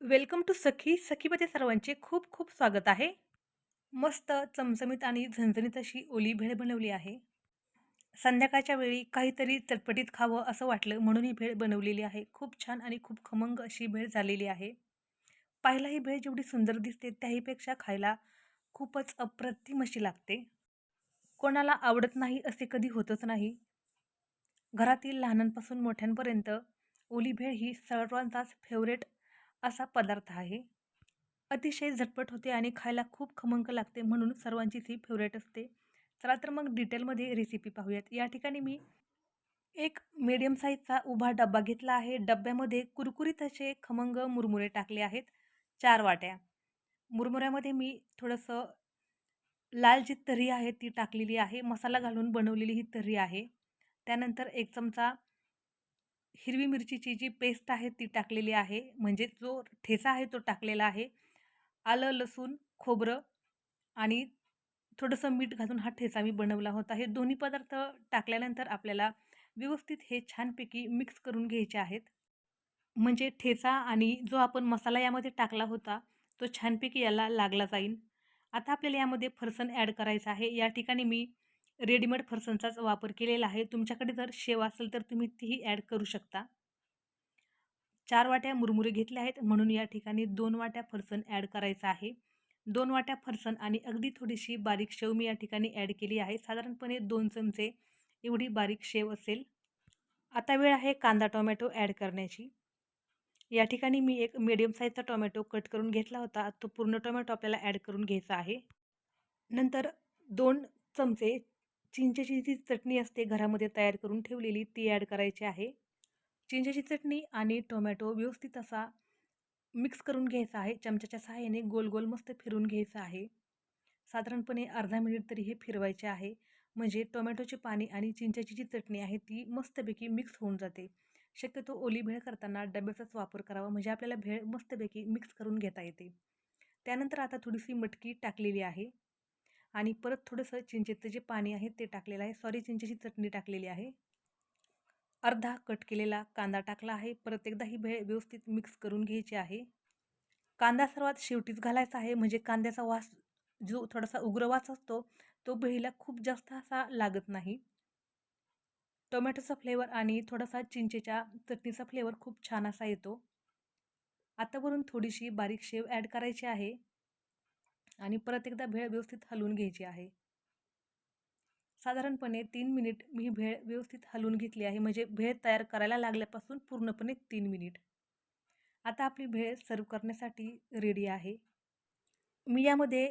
Welcome to सखी सखीमध्ये सर्वांचे खूप खूप स्वागत आहे. मस्त चमचमीत आणि झणझणीत अशी ओली भेळ बनवली आहे. संध्याकाळच्या वेळी काहीतरी चटपटीत खावं असं वाटलं म्हणून ही भेळ बनवलेली आहे. खूप छान आणि खूप खमंग अशी भेळ झालेली आहे. पाहिला ही भेळ जेवढी सुंदर दिसते त्याहीपेक्षा खायला खूपच अप्रतिम अशी लागते. कोणाला आवडत नाही असे कधी होतच नाही. घरातील लहानांपासून मोठ्यांपर्यंत ओली भेळ ही सर्वांचाच फेवरेट असा पदार्थ आहे. अतिशय झटपट होते आणि खायला खूप खमंग लागते म्हणून सर्वांची ती फेवरेट असते. चला तर मग डिटेलमध्ये रेसिपी पाहूयात. या ठिकाणी मी एक मीडियम साईजचा उभा डब्बा घेतला आहे. डब्यामध्ये कुरकुरीत असे खमंग मुरमुरे टाकले आहेत. चार वाट्या. मुरमुऱ्यामध्ये मी थोडंसं लाल जी तर्री आहे ती टाकलेली आहे. मसाला घालून बनवलेली ही तर्री आहे. त्यानंतर एक चमचा हिरवी मिरचीची जी पेस्ट आहे ती टाकलेली आहे. म्हणजे जो ठेचा आहे तो टाकलेला आहे. आलं लसूण खोबरं आणि थोडंसं मीठ घालून हा ठेचा मी बनवला होता. हे दोन्ही पदार्थ टाकल्यानंतर आपल्याला व्यवस्थित हे छानपैकी मिक्स करून घ्यायचे आहेत. म्हणजे ठेचा आणि जो आपण मसाला यामध्ये टाकला होता तो छानपैकी याला लागला जाईल. आता आपल्याला यामध्ये फरसण ॲड करायचं आहे. या ठिकाणी मी रेडीमेड फरसांचाच वापर केलेला आहे. तुमच्याकडे जर शेव असेल तर तुम्ही तीही ॲड करू शकता. चार वाट्या मुरमुरे घेतल्या आहेत. म्हणून या ठिकाणी दोन वाट्या फरसण ॲड करायचं आहे. दोन वाट्या फरसण आणि अगदी थोडीशी बारीक शेव मी या ठिकाणी ॲड केली आहे. साधारणपणे दोन चमचे एवढी बारीक शेव असेल. आता वेळ आहे कांदा टोमॅटो ॲड करण्याची. या ठिकाणी मी एक मीडियम साईजचा टोमॅटो कट करून घेतला होता. तो पूर्ण टोमॅटो आपल्याला ॲड करून घ्यायचा आहे. नंतर दोन चमचे चिंचेची जी चटणी असते घरामध्ये तयार करून ठेवलेली ती ॲड करायची आहे. चिंचेची चटणी आणि टोमॅटो व्यवस्थित असा मिक्स करून घ्यायचा आहे. चमच्याच्या सहाय्याने गोल गोल मस्त फिरून घ्यायचं आहे. साधारणपणे अर्धा मिनिट तरी हे फिरवायचे आहे. म्हणजे टोमॅटोचे पाणी आणि चिंच्याची जी चटणी आहे ती मस्तपैकी मिक्स होऊन जाते. शक्यतो ओली भेळ करताना डब्याचाच वापर करावा म्हणजे आपल्याला भेळ मस्तपैकी मिक्स करून घेता येते. त्यानंतर आता थोडीशी मटकी टाकलेली आहे. आणि परत थोडंसं चिंचेचं जे पाणी आहे ते टाकलेलं आहे. सॉरी चिंचेची चटणी टाकलेली आहे. अर्धा कट केलेला कांदा टाकला आहे. परत एकदा ही भेळ व्यवस्थित मिक्स करून घ्यायची आहे. कांदा सर्वात शेवटीच घालायचा आहे. म्हणजे कांद्याचा वास जो थोडासा उग्र वास असतो तो भेळीला खूप जास्त असा लागत नाही. टोमॅटोचा फ्लेवर आणि थोडासा चिंचेच्या चटणीचा फ्लेवर खूप छान असा येतो. आतावरून थोडीशी बारीक शेव ॲड करायची आहे. आणि परत एकदा भेळ व्यवस्थित हलवून घ्यायची आहे. साधारणपणे तीन मिनिट मी भेळ व्यवस्थित हलवून घेतली आहे. म्हणजे भेळ तयार करायला लागल्यापासून पूर्णपणे तीन मिनिट. आता आपली भेळ सर्व करण्यासाठी रेडी आहे. मी यामध्ये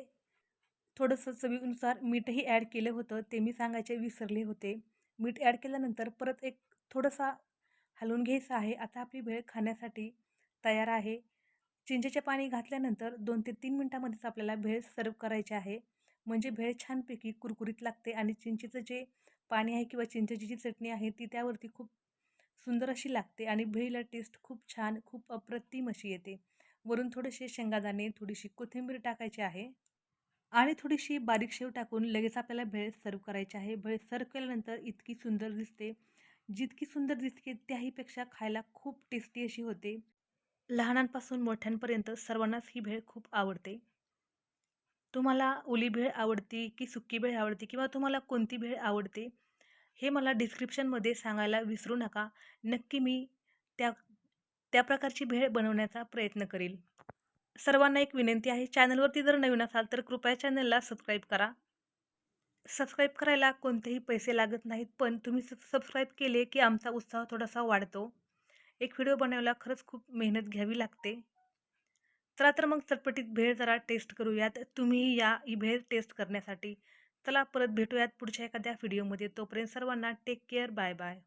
थोडंसं चवीनुसार मीठही ॲड केलं होतं. ते मी सांगायचे विसरले होते. मीठ ॲड केल्यानंतर परत एक थोडासा हलवून घ्यायचं आहे. आता आपली भेळ खाण्यासाठी तयार आहे. चिंचेचे पाणी घातल्यानंतर दोन ते तीन मिनटामध्येच आपल्याला भेळ सर्व करायची आहे. म्हणजे भेळ छानपैकी कुरकुरीत लागते आणि चिंचेचं जे पाणी आहे किंवा चिंचेची जी चटणी आहे ती त्यावरती खूप सुंदर अशी लागते आणि भेळीला टेस्ट खूप छान खूप अप्रतिम अशी येते. वरून थोडेसे शेंगादाणे थोडीशी कोथिंबीर टाकायची आहे आणि थोडीशी बारीक शेव टाकून लगेच आपल्याला भेळ सर्व करायची आहे. भेळ सर्व केल्यानंतर इतकी सुंदर दिसते. जितकी सुंदर दिसते त्याहीपेक्षा खायला खूप टेस्टी अशी होते. लहानांपासून मोठ्यांपर्यंत सर्वांनाच ही भेळ खूप आवडते. तुम्हाला ओली भेळ आवडती की सुक्की भेळ आवडते किंवा तुम्हाला कोणती भेळ आवडते हे मला डिस्क्रिप्शनमध्ये सांगायला विसरू नका. नक्की मी त्या त्या प्रकारची भेळ बनवण्याचा प्रयत्न करेल. सर्वांना एक विनंती आहे चॅनलवरती जर नवीन असाल तर कृपया चॅनलला सबस्क्राईब करा. सबस्क्राईब करायला कोणतेही पैसे लागत नाहीत पण तुम्ही सबस्क्राईब केले की आमचा उत्साह थोडासा वाढतो. एक व्हिडिओ बनवायला खरंच खूप मेहनत घ्यावी लागते. चला तर मग चटपटीत भेळ जरा टेस्ट करूयात. तुम्ही या ही भेळ टेस्ट करण्यासाठी. चला परत भेटूयात पुढच्या एखाद्या व्हिडिओमध्ये. तोपर्यंत सर्वांना टेक केअर बाय बाय